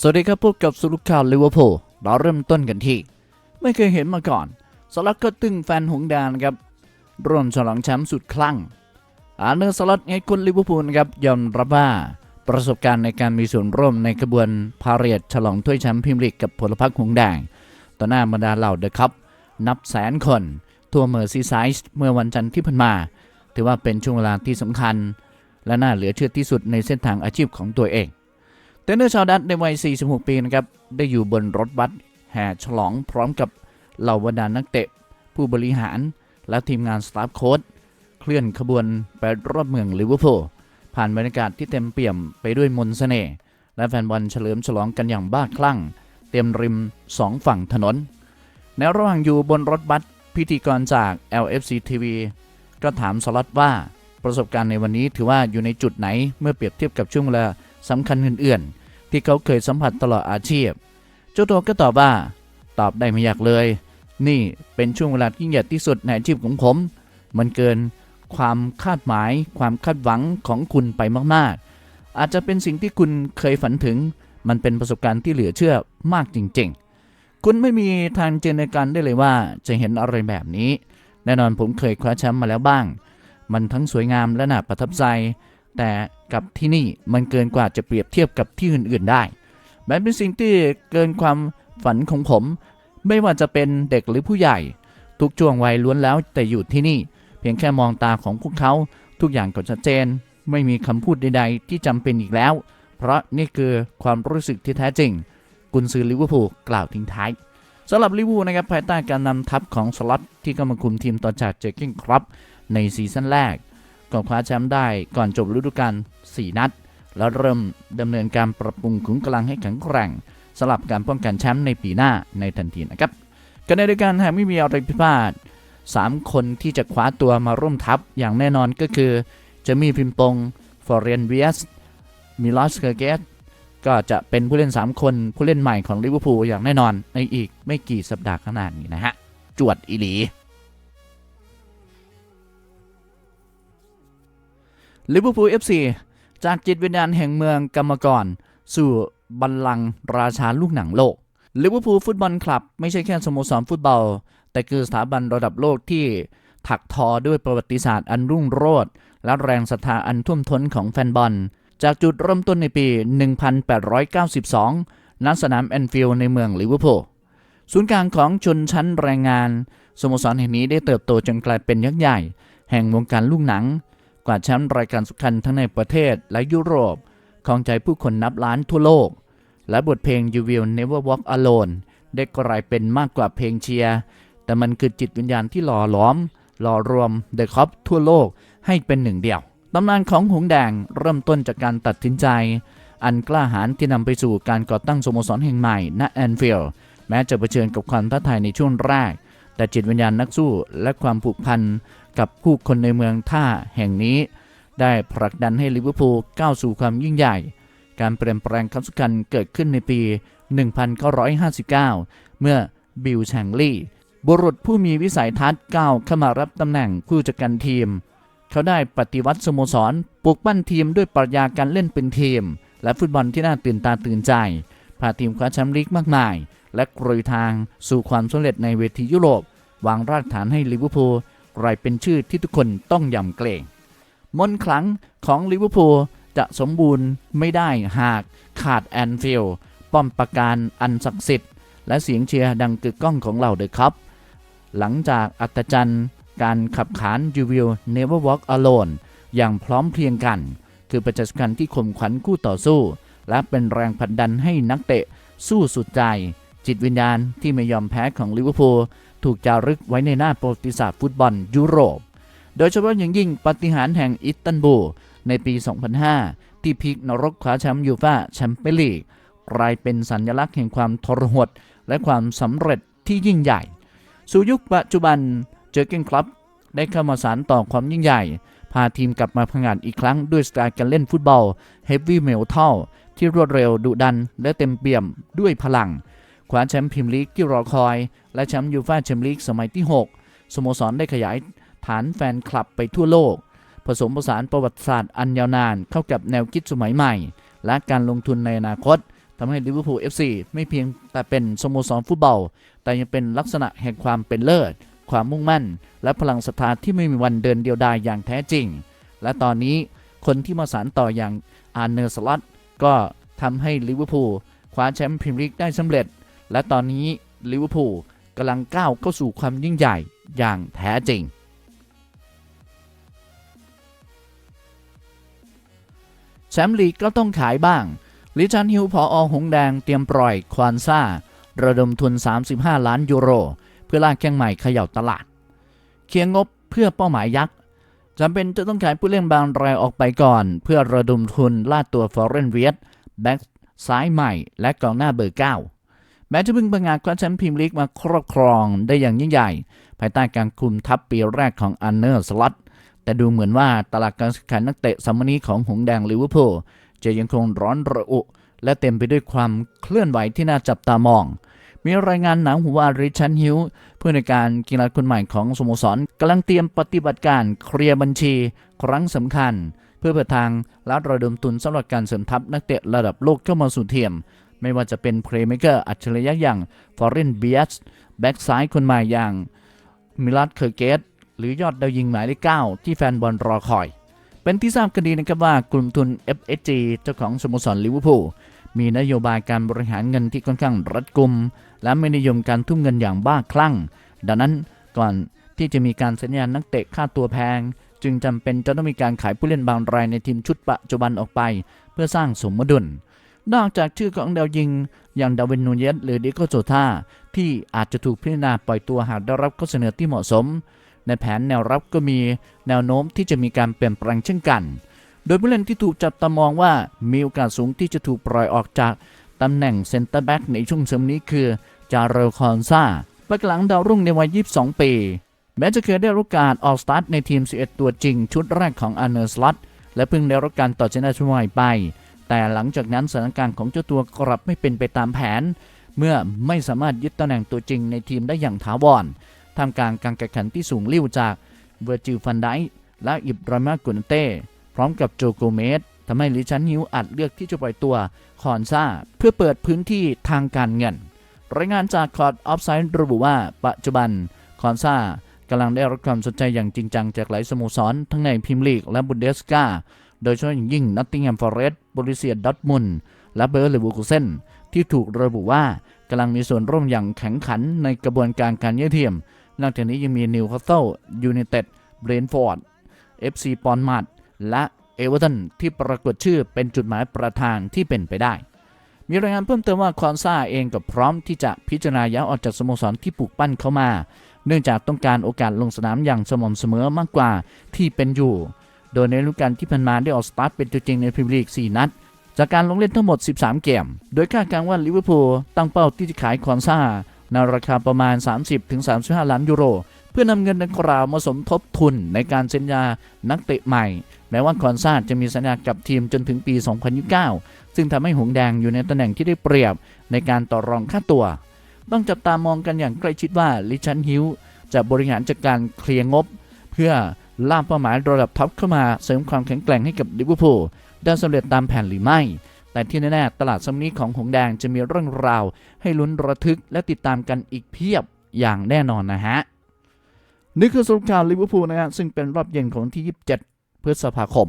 สวัสดีครับพบกับสรุปข่าวลิเวอร์พูลเราเริ่มต้นกันที่ ไม่เคยเห็นมาก่อนสลัดก็ตึงแฟนหงดงนครับร่วมฉลองแชมป์สุดคลั่งอาเนอร์สลัดให้คนลิเวอร์พูลครับยอมรับว่าประสบการณ์ในการมีส่วนร่วมในกระบวนพาเหรดฉลองถ้วยแชมป์พรีเมียร์ลีกกับพลพรรคหงส์แดงต่อหน้าบรรดาเหล่าเดอะคัพนับแสนคน ทั่วเมอร์ซีไซด์เมื่อวันจันทร์ที่ผ่านมา ถือว่าเป็นช่วงเวลาที่สำคัญ และน่าเหลือเชื่อที่สุดในเส้นทางอาชีพของตัวเอง เทนเนอร์ชาวดัตในวัย 46 ปีนะครับได้อยู่บนรถบัสแห่ฉลองพร้อมกับเหล่าบรรดานักเตะ ผู้บริหารและทีมงานสตาฟโค้ชเคลื่อนขบวนไปรอบเมืองลิเวอร์พูลผ่านบรรยากาศที่เต็มเปี่ยมไปด้วยมนต์เสน่ห์และแฟนบอลเฉลิมฉลองกันอย่างบ้าคลั่ง เต็มริมสองฝั่งถนน ในระหว่างอยู่บนรถบัสพิธีกรจาก LFC TV ก็ถามสล็อตว่าประสบการณ์ในวันนี้ถือว่าอยู่ในจุดไหนเมื่อเปรียบเทียบกับช่วงเวลา สำคัญอื่นๆ ที่เขาเคยสัมผัสตลอดอาชีพ เจ้าตัวก็ตอบว่า ตอบได้ไม่ยากเลย นี่เป็นช่วงเวลาที่ยิ่งใหญ่ที่สุดในอาชีพของผม มันเกินความคาดหมาย ความคาดหวังของคุณไปมากๆ อาจจะเป็นสิ่งที่คุณเคยฝันถึง มันเป็นประสบการณ์ที่เหลือเชื่อมากจริง ๆ คุณไม่มีทางเจนตนการได้เลยว่าจะเห็นอะไรแบบนี้ แน่นอนผมเคยคว้าแชมป์มาแล้วบ้าง มันทั้งสวยงามและน่าประทับใจ แต่กับที่นี่มันเกินกว่าจะเปรียบเทียบกับที่อื่นๆได้ มันเป็นสิ่งที่เกินความฝันของผม ไม่ว่าจะเป็นเด็กหรือผู้ใหญ่ ทุกช่วงวัยล้วนแล้วแต่อยู่ที่นี่ เพียงแค่มองตาของพวกเขาทุกอย่างก็ชัดเจน ไม่มีคำพูดใดๆ ที่จำเป็นอีกแล้ว เพราะนี่คือความรู้สึกที่แท้จริง กุนซือลิเวอร์พูลกล่าวทิ้งท้ายสำหรับลิเวอร์พูลนะครับภายใต้การนำทัพของสล็อตที่กำลังคุมทีมต่อจากเจอร์กิ้งครับในซีซั่นแรก ก่อนคว้าแชมป์ได้ก่อนจบฤดูกาล4 นัด แล้วเริ่มดำเนินการปรับปรุงขุมกำลังให้แข็งแกร่งสำหรับการป้องกันแชมป์ในปีหน้าในทันทีนะครับกันในรายการหากไม่มีอะไรผิดพลาด 3 คนที่จะคว้าตัวมาร่วมทัพอย่างแน่นอนก็คือจะมีพิมปงฟอร์เรนเวียสมิลอสเคอร์เกตก็จะเป็นผู้เล่น 3 คนผู้เล่นใหม่ของลิเวอร์พูลอย่างแน่นอนในอีกไม่กี่สัปดาห์ข้างหน้านี้นะฮะ จวดอีหลี ลิเวอร์พูลเอฟซีจากจิตวิญญาณแห่งเมืองกรรมกร สู่บัลลังก์ราชาลูกหนังโลกลิเวอร์พูลฟุตบอลคลับไม่ใช่แค่สโมสรฟุตบอล แต่คือสถาบันระดับโลกที่ถักทอด้วยประวัติศาสตร์อันรุ่งโรจน์และแรงศรัทธาอันท่วมท้นของแฟนบอล จากจุดเริ่มต้นในปี 1892 ณ สนามแอนฟิลด์ในเมืองลิเวอร์พูล ศูนย์กลางของชนชั้นแรงงาน สโมสรแห่งนี้ได้เติบโตจนกลายเป็นยักษ์ใหญ่ แห่งวงการลูกหนัง กว่าดแชมป์รายการสำคัญทั้งในประเทศและยุโรปครองใจผู้คนนับล้านทั่วโลก และบทเพลง You Will Never Walk Alone ได้กลายเป็นมากกว่าเพลงเชียร์ แต่มันคือจิตวิญญาณที่หล่อหลอม หล่อรวมเดอะคอปทั่วโลกให้เป็นหนึ่งเดียว ตำนานของหงส์แดงเริ่มต้นจากการตัดสินใจ อันกล้าหาญที่นำไปสู่การก่อตั้งสโมสรแห่งใหม่ณแอนฟิลด์แม้จะเผชิญกับความท้าทายในช่วงแรก แต่จิตวิญญาณนักสู้และความผูกพัน กับผู้คนในเมืองท่าแห่งนี้ ได้ผลักดันให้ลิเวอร์พูลก้าวสู่ความยิ่งใหญ่ การเปลี่ยนแปลงครั้งสำคัญเกิดขึ้นในปี 1959 เมื่อบิลแชงลีบุรุษผู้มีวิสัยทัศน์ก้าวเข้ามารับตำแหน่งผู้จัดการทีม เขาได้ปฏิวัติสโมสรปลูกปั้นทีมด้วยปรัชญาการเล่นเป็นทีม และฟุตบอลที่น่าตื่นตาตื่นใจพาทีมคว้าแชมป์ลีกมากมาย และกรุยทางสู่ความสำเร็จในเวทียุโรป วางรากฐานให้ลิเวอร์พูล กลายเป็นชื่อที่ทุกคนต้องยำเกรงมนต์ขลังของลิเวอร์พูลจะสมบูรณ์ไม่ได้หากขาดแอนฟิลด์ป้อมปราการอันศักดิ์สิทธิ์ และเสียงเชียร์ดังกึกก้องของเหล่าเดอะคัพหลังจากอัตจันทร์การขับขาน You Will Never Walk Alone อย่างพร้อมเพรียงกัน คือประจักษ์กันที่ข่มขวัญคู่ต่อสู้ และเป็นแรงผลักดันให้นักเตะสู้สุดใจ จิตวิญญาณที่ไม่ยอมแพ้ของลิเวอร์พูล ถูกจารึกไว้ในหน้าประวัติศาสตร์ฟุตบอลยุโรป โดยเฉพาะอย่างยิ่งปฏิหารแห่งอิสตันบูลในปี 2005 ที่พลิกนรกคว้าแชมป์ยูฟ่าแชมเปี้ยนลีกกลายเป็นสัญลักษณ์แห่งความทรหดและความสำเร็จที่ยิ่งใหญ่ สู่ยุคปัจจุบันเจอเกนคลับได้เข้ามาสานต่อความยิ่งใหญ่ พาทีมกลับมาพังงาดอีกครั้งด้วยสไตล์การเล่นฟุตบอลเฮฟวี่เมทัลที่รวดเร็วดุดันและเต็มเปี่ยมด้วยพลัง คว้าแชมป์พรีเมียร์ลีกที่รอคอย และแชมป์ยูฟ่าแชมเปี้ยนลีกสมัยที่ 6 สโมสรได้ขยายฐานแฟนคลับไปทั่วโลก ผสมผสานประวัติศาสตร์อันยาวนานเข้ากับแนวคิดสมัยใหม่ และการลงทุนในอนาคตทำให้ลิเวอร์พูล FC ไม่เพียงแต่เป็นสโมสรฟุตบอล แต่ยังเป็นลักษณะแห่งความเป็นเลิศ ความมุ่งมั่น และพลังศรัทธาที่ไม่มีวันเดินเดียวดายอย่างแท้จริง และตอนนี้คนที่มาสานต่ออย่างอาร์เนอร์สลอตก็ทำให้ลิเวอร์พูลคว้าแชมป์พรีเมียร์ลีกได้สำเร็จ และตอนนี้ลิเวอร์พูลกำลังก้าวเข้าสู่ความยิ่งใหญ่อย่างแท้จริง แชมป์ลีกก็ต้องขายบ้าง ลิชันฮิวพออหงแดงเตรียมปล่อยควานซ่า ระดมทุน 35 ล้านยูโร เพื่อลากแข้งใหม่เขย่าตลาด เคียงงบเพื่อเป้าหมายยักษ์จำเป็นจะต้องขายผู้เล่นบางรายออกไปก่อน เพื่อระดมทุนล่าตัวฟอร์เรนเวียตแบ็กซ้ายใหม่ และกองหน้าเบอร์9 แม้จะเพิ่งประงาดคว้าแชมป์พรีเมียร์ลีกมาครอบครองได้อย่างยิ่งใหญ่ ภายใต้การคุมทัพปีแรกของอันเนอร์สล็อตแต่ดูเหมือนว่าตลาดการซื้อขายนักเตะซัมร์นี้ของหงแดงลิเวอร์พูลจะยังคงร้อนระอุ และเต็มไปด้วยความเคลื่อนไหวที่น่าจับตามอง มีรายงานหนังหัวว่าริชันฮิวผู้ในการกีฬาคนใหม่ของสโมสรกำลังเตรียมปฏิบัติการเคลียร์บัญชีครั้งสำคัญ เพื่อเปิดทางและระดมทุนสำหรับการเสริมทัพนักเตะระดับโลกเข้ามาสู่ทีม ไม่ว่าจะเป็นเพลย์เมเกอร์อัจฉริยะอย่างฟอร์เรนเบียสแบ็กซ้ายคนใหม่อย่างมิลัดเคอร์เกตหรือยอดดาวยิงหมายเลขเก้าที่แฟนบอลรอคอย เป็นที่ทราบกันดีนะครับว่ากลุ่มทุน FSG เจ้าของสโมสรลิเวอร์พูลมีนโยบายการบริหารเงินที่ค่อนข้างรัดกุม และไม่นิยมการทุ่มเงินอย่างบ้าคลั่ง ดังนั้นก่อนที่จะมีการสัญญานักเตะค่าตัวแพง จึงจำเป็นจะต้องมีการขายผู้เล่นบางรายในทีมชุดปัจจุบันออกไป เพื่อสร้างสมดุล นอกจากชื่อของดาวยิง อย่างดาวินนูเยสหรือดิโกโจทาที่อาจจะถูกพิจารณาปล่อยตัวหากได้รับข้อเสนอที่เหมาะสม ในแผนแนวรับก็มีแนวโน้มที่จะมีการเปลี่ยนแปลงเช่นกัน โดยผู้เล่นที่ถูกจับตามองว่ามีโอกาสสูงที่จะถูกปล่อยออกจากตำแหน่งเซนเตอร์แบ็กในช่วงเสริมนี้คือจาเรลคอนซาปักหลังดาวรุ่งในวัย 22 ปี แม้จะเคยได้รับกาสออกสตาร์ทในทีม 11 ตัวจริง ชุดแรกของอาร์เนอร์สลอตและเพิ่งได้รับการต่อชนะช่วยไป แต่หลังจากนั้นสถานการณ์ของเจ้าตัวกลับไม่เป็นไปตามแผน เมื่อไม่สามารถยึดตำแหน่งตัวจริงในทีมได้อย่างถาวรท่ามกลางการแข่งขันที่สูงลิ่วจากเวอร์จิลฟันไดและอิบรามากุนเต้พร้อมกับโจโกเมสทำให้ลิชันฮิวอัดเลือกที่จะปล่อยตัวคอนซาเพื่อเปิดพื้นที่ทางการเงิน รายงานจากคอร์ดออฟไซด์ระบุว่า ปัจจุบันคอนซากำลังได้รับความสนใจอย่างจริงจังจากหลายสโมสร ทั้งในพรีเมียร์ลีกและบุนเดสกา โดยเฉพาะอย่างยิ่งนอตติงแฮมฟอเรสต์บริเซียดอทมุนและเบอร์เลวูกูเซนที่ถูกระบุว่ากำลังมีส่วนร่วมอย่างแข็งขันในกระบวนการการเยี่ยเทียม นอกจากนี้ยังมีนิวคาสเซิลยูไนเต็ดเบรนท์ฟอร์ดเอฟซีปอนมาดและเอเวอร์ตันที่ปรากฏชื่อเป็นจุดหมายประธานที่เป็นไปได้ มีรายงานเพิ่มเติมว่าคอนซาเองก็พร้อมที่จะพิจารณาย้ายออกจากสโมสรที่ปลูกปั้นเข้ามา เนื่องจากต้องการโอกาสลงสนามอย่างสม่ำเสมอมากกว่าที่เป็นอยู่ โดยในฤดูกาลที่ผ่านมาได้ออกสตาร์ทเป็นตัวจริงในพรีเมียร์ลีก 4 นัด จากการลงเล่นทั้งหมด 13 เกม โดยคาดการณ์ว่าลิเวอร์พูลตั้งเป้าที่จะขายคอนซาในราคาประมาณ 30-35 ล้านยูโร เพื่อนำเงินดังกล่าวมาสมทบทุนในการเซ็นยานักเตะใหม่ แม้ว่าคอนซาจะมีสัญญากับทีมจนถึงปี 2029 ซึ่งทำให้หงแดงอยู่ในตำแหน่งที่ได้เปรียบในการต่อรองค่าตัว ต้องจับตามองกันอย่างใกล้ชิดว่าลิชันฮิวจะบริหารจัดการเคลียร์งบ เพื่อ ล่ามเป้าหมายระดับท็อปเข้ามาเสริมความแข็งแกร่งให้กับลิเวอร์พูลได้สำเร็จตามแผนหรือไม่ แต่ที่แน่ๆตลาดซัมนี้ของหงแดงจะมีเรื่องราว ให้ลุ้นระทึกและติดตามกันอีกเพียบอย่างแน่นอนนะฮะนี่คือสรุปข่าวลิเวอร์พูลนะฮะซึ่งเป็นรอบเย็นของที่ 27 พฤษภาคม